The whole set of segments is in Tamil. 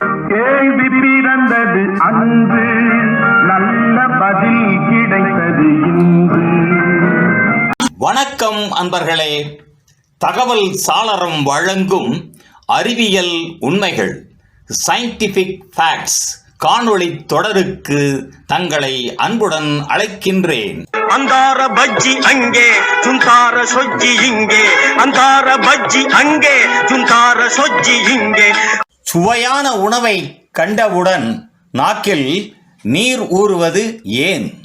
கேள்வி வணக்கம் அன்பர்களே. தகவல் சாளரம் வழங்கும் அறிவியல் உண்மைகள் சயின்டிஃபிக் ஃபேக்ட்ஸ் காணொளி தொடருக்கு தங்களை அன்புடன் அழைக்கின்றேன். அந்தார பஜ்ஜி அங்கே சுந்தார சொஜ்ஜி இங்கே. அந்தார பஜ்ஜி அங்கே சுந்தார சொஜ்ஜி இங்கே. சுவையான உணவை கண்டவுடன் நாக்கில் நீர் ஊறுவது ஏன்?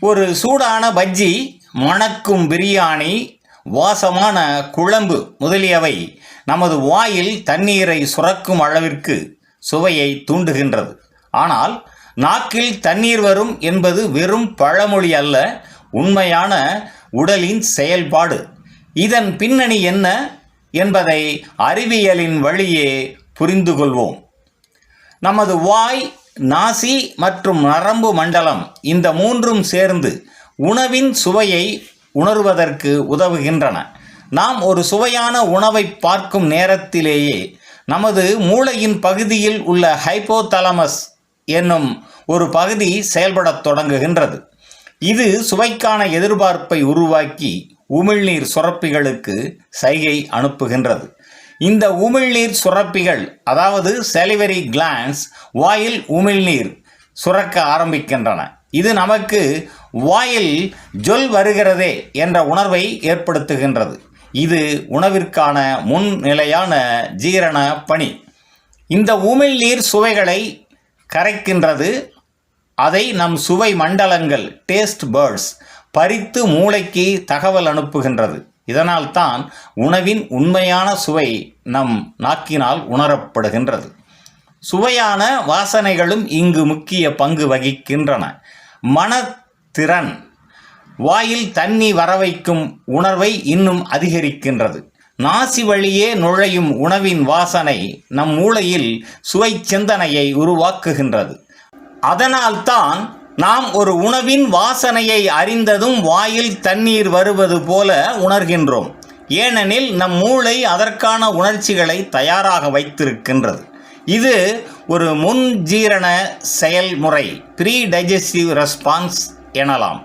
ஒரு சூடான பஜ்ஜி மணக்கும் பிரியாணி வாசமான குழம்பு முதலியவை நமது வாயில் தண்ணீரை சுரக்கும் அளவிற்கு சுவையை தூண்டுகின்றது. ஆனால் நாக்கில் தண்ணீர் வரும் என்பது வெறும் பழமொழி அல்ல உண்மையான உடலின் செயல்பாடு. இதன் பின்னணி என்ன என்பதை அறிவியலின் வழியே புரிந்து கொள்வோம் நமது வாய் நாசி மற்றும் நரம்பு மண்டலம் இந்த மூன்றும் சேர்ந்து உணவின் சுவையை உணர்வதற்கு உதவுகின்றன. நாம் ஒரு சுவையான உணவை பார்க்கும் நேரத்திலேயே நமது மூளையின் பகுதியில் உள்ள ஹைப்போதலமஸ் என்னும் ஒரு பகுதி செயல்படத் தொடங்குகின்றது. இது சுவைக்கான எதிர்பார்ப்பை உருவாக்கி உமிழ்நீர் சுரப்பிகளுக்கு சைகை அனுப்புகின்றது. இந்த உமிழ்நீர் சுரப்பிகள் அதாவது செலிவரி கிளான்ஸ் வாயில் உமிழ்நீர் சுரக்க ஆரம்பிக்கின்றன. இது நமக்கு வாயில் ஜொல் வருகிறதே என்ற உணர்வை ஏற்படுத்துகின்றது. இது உணவிற்கான முன்னிலையான ஜீரண பணி. இந்த உமிழ்நீர் சுவைகளை கரைக்கின்றது. அதை நம் சுவை மண்டலங்கள் டேஸ்ட் பேர்ட்ஸ் பறித்து மூளைக்கு தகவல் அனுப்புகின்றது. இதனால் தான் உணவின் உண்மையான சுவை நம் நாக்கினால் உணரப்படுகின்றது. சுவையான வாசனைகளும் இங்கு முக்கிய பங்கு வகிக்கின்றன. மனத்திறன் வாயில் தண்ணி வரவைக்கும் உணர்வை இன்னும் அதிகரிக்கின்றது. நாசி வழியே நுழையும் உணவின் வாசனை நம் மூளையில் சுவை சிந்தனையை உருவாக்குகின்றது. அதனால்தான் நாம் ஒரு உணவின் வாசனையை அறிந்ததும் வாயில் தண்ணீர் வருவது போல உணர்கின்றோம். ஏனெனில் நம் மூளை அதற்கான உணர்ச்சிகளை தயாராக வைத்திருக்கின்றது. இது ஒரு முன்ஜீரண செயல்முறை ப்ரீ டைஜஸ்டிவ் ரெஸ்பான்ஸ் எனலாம்.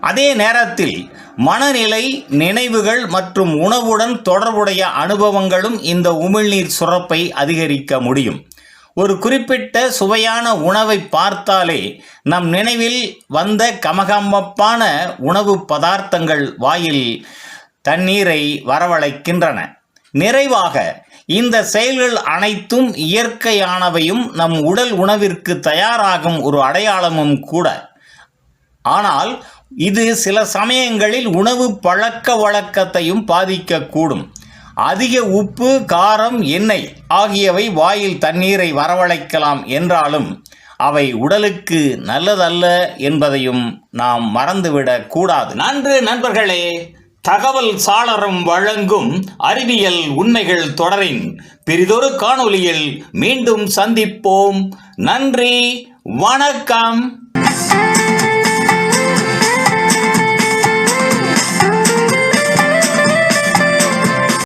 அதே நேரத்தில் மனநிலை நினைவுகள் மற்றும் உணவுடன் தொடர்புடைய அனுபவங்களும் இந்த உமிழ்நீர் சுரப்பை அதிகரிக்க முடியும். ஒரு குறிப்பிட்ட சுவையான உணவை பார்த்தாலே நம் நினைவில் வந்த கமகமப்பான உணவு பதார்த்தங்கள் வாயில் தண்ணீரை வரவழைக்கின்றன. நிறைவாக இந்த செயல்கள் அனைத்தும் இயற்கையானவையும் நம் உடல் உணவிற்கு தயாராகும் ஒரு அடையாளமும் கூட. ஆனால் இது சில சமயங்களில் உணவு பழக்க வழக்கத்தையும் பாதிக்கக்கூடும். அதிக உப்பு காரம் எண்ணெய் ஆகியவை வாயில் தண்ணீரை வரவழைக்கலாம் என்றாலும் அவை உடலுக்கு நல்லதல்ல என்பதையும் நாம் மறந்துவிடக் கூடாது. நன்று நண்பர்களே தகவல் சாளரம் வழங்கும் அறிவியல் உண்மைகள் தொடரின் பெரிதொரு காணொளியில் மீண்டும் சந்திப்போம். நன்றி வணக்கம்.